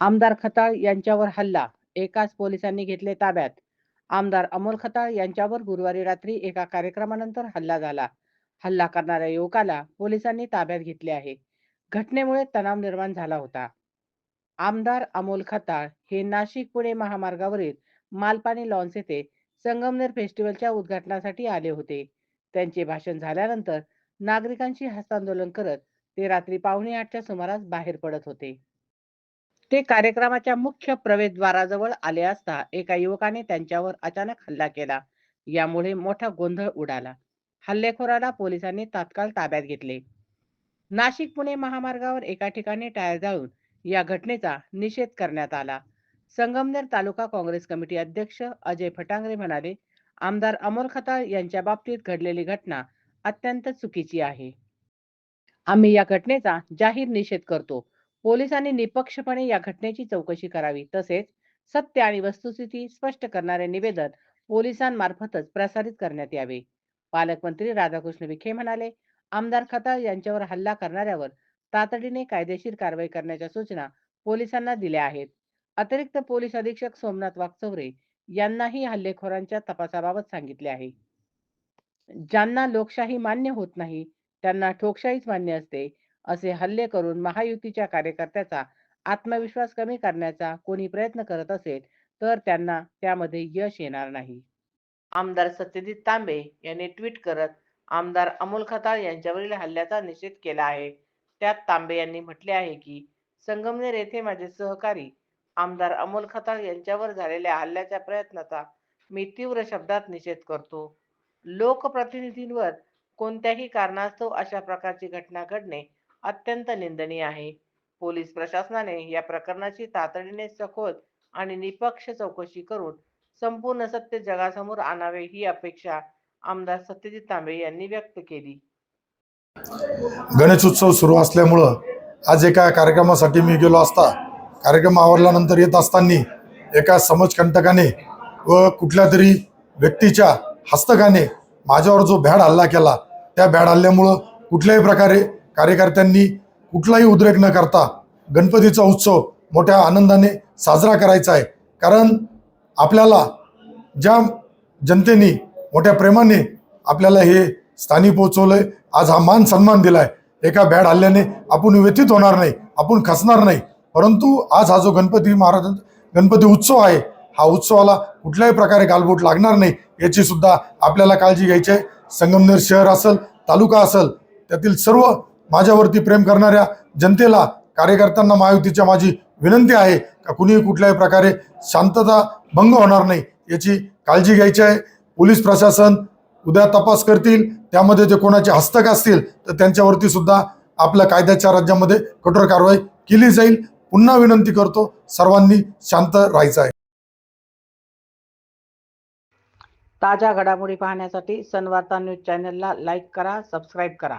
आमदार खताळ यांच्यावर हल्ला एकाच पोलिसांनी घेतले ताब्यात. आमदार अमोल खताळ यांच्यावर गुरुवारी रात्री एका कार्यक्रमानंतर हल्ला झाला. हल्ला करणाऱ्या युवकाला पोलिसांनी ताब्यात घेतले आहे. घटनेमुळे तणाव निर्माण झाला होता. आमदार अमोल खताळ हे नाशिक पुणे महामार्गावरील मालपाणी लॉन्स येथे संगमनेर फेस्टिवलच्या उद्घाटनासाठी आले होते. त्यांचे भाषण झाल्यानंतर नागरिकांशी हस्तांदोलन करत ते रात्री पावणे आठच्या सुमारास बाहेर पडत होते. ते कार्यक्रमाच्या मुख्य प्रवेशद्वाराजवळ आले असता एका युवकाने त्यांच्यावर अचानक हल्ला केला. यामुळे मोठा गोंधळ उडाला. हल्लेखोराला पोलिसांनी तात्काळ ताब्यात घेतले. नाशिक पुणे महामार्गावर एका ठिकाणी टायर जाळून या घटनेचा निषेध करण्यात आला. संगमनेर तालुका काँग्रेस कमिटी अध्यक्ष अजय फटांगरे म्हणाले आमदार अमोल खताळ यांच्या बाबतीत घडलेली घटना अत्यंत चुकीची आहे. आम्ही या घटनेचा जाहीर निषेध करतो. पोलिसांनी निपक्षपणे या घटनेची चौकशी करावी. तसेच सत्य आणि वस्तुस्थिती स्पष्ट करणारे निवेदन पोलिसांमार्फतच प्रसारित करण्यात यावे. पालकमंत्री राधाकृष्ण विखे म्हणाले आमदार खताळ यांच्यावर हल्ला करणाऱ्यावर तातडीने कायदेशीर कारवाई करण्याच्या सूचना पोलिसांना दिल्या आहेत. अतिरिक्त पोलीस अधीक्षक सोमनाथ वागचौरे यांनाही हल्लेखोरांच्या तपासाबाबत सांगितले आहे. ज्यांना लोकशाही मान्य होत नाही त्यांना ठोकशाहीच मान्य असते असे हल्ले करून महायुतीच्या कार्यकर्त्याचा आत्मविश्वास कमी करण्याचा कोणी प्रयत्न करत असेल तर त्यांना त्यामध्ये यश येणार नाही. आमदार सत्यजित तांबे यांनी ट्विट करत आमदार अमोल खताळ यांच्यावरील हल्ल्याचा निषेध केला आहे. त्यात तांबे यांनी म्हटले आहे की संगमनेर येथे माझे सहकारी आमदार अमोल खताळ यांच्यावर झालेल्या हल्ल्याच्या प्रयत्नाचा मी तीव्र शब्दात निषेध करतो. लोकप्रतिनिधींवर कोणत्याही कारणास्तव अशा प्रकारची घटना घडणे अत्यंत निंदनीय आहे. पोलीस प्रशासनाने या प्रकरणाची तातडीने सखोल आणि निपक्ष चौकशी करून संपूर्ण सत्य जगासमोर आणावे ही अपेक्षा आमदार सत्यजित तांबे यांनी व्यक्त केली. गणेश उत्सव सुरू असल्यामुळं आज एका कार्यक्रमासाठी मी गेलो असता. कार्यक्रम आवरल्यानंतर येत असताना एका समाजकंटकाने व कुठल्या तरी व्यक्तीच्या हस्तकाने माझ्यावर जो भ्याड हल्ला केला त्या भ्याड हल्ल्यामुळं कुठल्याही प्रकारे कार्यकर्त्यांनी कुठलाही उद्रेक न करता गणपतीचा उत्सव मोठ्या आनंदाने साजरा करायचा आहे. कारण आपल्याला ज्या जनतेने मोठ्या प्रेमाने आपल्याला हे स्थानी पोहोचवलंय आज हा मान सन्मान दिला आहे एका बॅड हल्ल्याने आपण व्यथित होणार नाही आपण खचणार नाही. परंतु आज हा जो गणपती महाराज गणपती उत्सव आहे हा उत्सवाला कुठल्याही प्रकारे गालबोट लागणार नाही याची सुद्धा आपल्याला काळजी घ्यायची आहे. संगमनेर शहर असेल तालुका असेल त्यातील सर्व माझ्यावरती प्रेम करणाऱ्या जनतेला कार्यकर्त्यांना महायुतीच्या माझी विनंती आहे का कुणीही कुठल्याही प्रकारे शांतता भंग होणार नाही याची काळजी घ्यायची आहे. पोलीस प्रशासन उद्या तपास करतील त्यामध्ये जे कोणाचे हस्तक असतील तर त्यांच्यावरती सुद्धा आपल्या कायद्याच्या राज्यामध्ये कठोर कारवाई केली जाईल. पुन्हा विनंती करतो सर्वांनी शांत राहायचं आहे. ताज्या घडामोडी पाहण्यासाठी सनवार्ता न्यूज चॅनलला लाईक करा सबस्क्राईब करा.